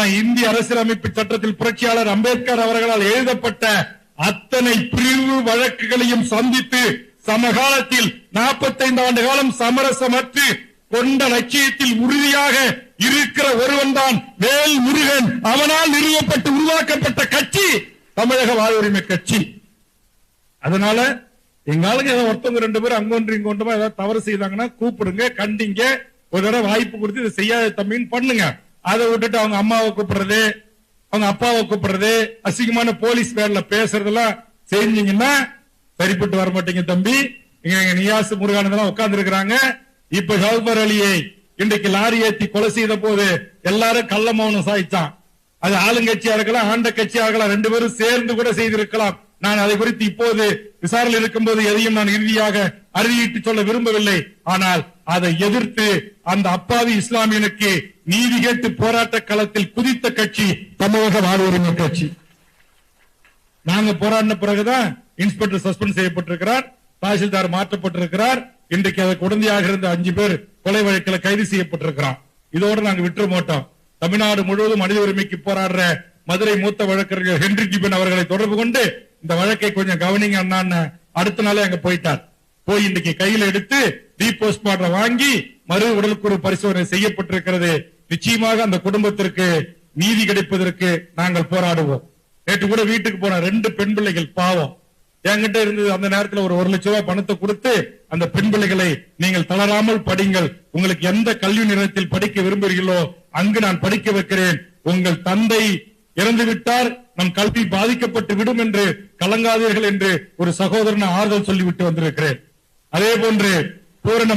நான் இந்திய அரசியலமைப்பு சட்டத்தில் புரட்சியாளர் அம்பேத்கர் அவர்களால் எழுதப்பட்ட அத்தனை பிரிவு வழக்குகளையும் சந்தித்து சமகாலத்தில் 45 ஆண்டு காலம் சமரசமற்று கொண்ட லட்சியத்தில் உறுதியாக இருக்கிற ஒருவன் தான் வேல் முருகன். அவனால் நிறுவப்பட்டு உருவாக்கப்பட்ட கட்சி தமிழக வாழ்வுரிமை கட்சி. அதனால எங்க ஆளுங்க ஏதோ ஒருத்தவங்க ரெண்டு பேரும் அங்கொன்று இங்கொன்றுமா ஏதாவது தவறு செய்தாங்கன்னா கூப்பிடுங்க கண்டிங்க. ஒரு தடவை வாய்ப்பு கொடுத்து இதை செய்யாத தம்பின்னு பண்ணுங்க. அதை விட்டுட்டு அவங்க அம்மாவை கூப்பிடுறது அவங்க அப்பாவை கூப்பிடுறது அசிங்கமான போலீஸ் பேர்ல பேசுறதெல்லாம் செஞ்சீங்கன்னா சரிப்பட்டு வர மாட்டீங்க தம்பி. இங்க எங்க நியாஸ் முருகானந்தெல்லாம் உட்கார்ந்து இருக்கிறாங்க இப்ப ஜவஹர் அலியை இன்றைக்கு லாரி ஏத்தி கொலை செய்த போது எல்லாரும் கள்ள மௌனம் சாய்ச்சான். அது ஆளுங்கட்சியா இருக்கலாம் ஆண்ட கட்சியா இருக்கலாம் ரெண்டு பேரும் சேர்ந்து கூட செய்திருக்கலாம். நான் அதை குறித்து இப்போது விசாரணை இருக்கும்போது எதையும் நான் இறுதியாக அறுதியிட்டு சொல்ல விரும்பவில்லை. ஆனால் அதை எதிர்த்து அந்த அப்பாவி இஸ்லாமியனுக்கு நீதி கேட்டு போராட்ட களத்தில் குதித்த கட்சி தமிழக வாழ்வுரிமை கட்சி. நாங்க போராடின பிறகுதான் இன்ஸ்பெக்டர் சஸ்பெண்ட் செய்யப்பட்டிருக்கிறார் தாசில்தார் மாற்றப்பட்டிருக்கிறார். இன்றைக்கு அதற்கு உடந்தையாக இருந்த அஞ்சு பேர் கொலை வழக்கில் கைது செய்யப்பட்டிருக்கிறான். இதோடு நாங்க விட்டுற மாட்டோம். தமிழ்நாடு முழுவதும் மனித உரிமைக்கு போராடுற மதுரை மூத்த வழக்கறிஞர் ஹென்றி கிபன் அவர்களை தொடர்பு கொண்டு இந்த வழக்கை கொஞ்சம் கவனிங்க அண்ணான்னு அடுத்த நாளே அங்க போயிட்டார். போய் இன்னைக்கு கையில எடுத்து டி வாங்கி மறு உடலுக்குறு பரிசோதனை செய்யப்பட்டிருக்கிறது. நிச்சயமாக அந்த குடும்பத்திற்கு நீதி கிடைப்பதற்கு நாங்கள் போராடுவோம். நேற்று கூட வீட்டுக்கு போன ரெண்டு பெண் பிள்ளைகள் பாவம். என்கிட்ட இருந்தது அந்த நேரத்தில் ஒரு ஒரு லட்சம் ரூபாய் பணத்தை கொடுத்து அந்த பெண் பிள்ளைகளை நீங்கள் தளராமல் படிங்கள். உங்களுக்கு எந்த கல்வி நிறுவனத்தில் படிக்க விரும்புகிறீர்களோ அங்கு நான் படிக்க வைக்கிறேன். உங்கள் தந்தை இறந்து விட்டார் நம் கல்வி பாதிக்கப்பட்டு விடும் என்று கலங்காதீர்கள் என்று ஒரு சகோதரன் ஆறுதல் சொல்லிவிட்டு வந்திருக்கிறேன். அதே போன்று பூரண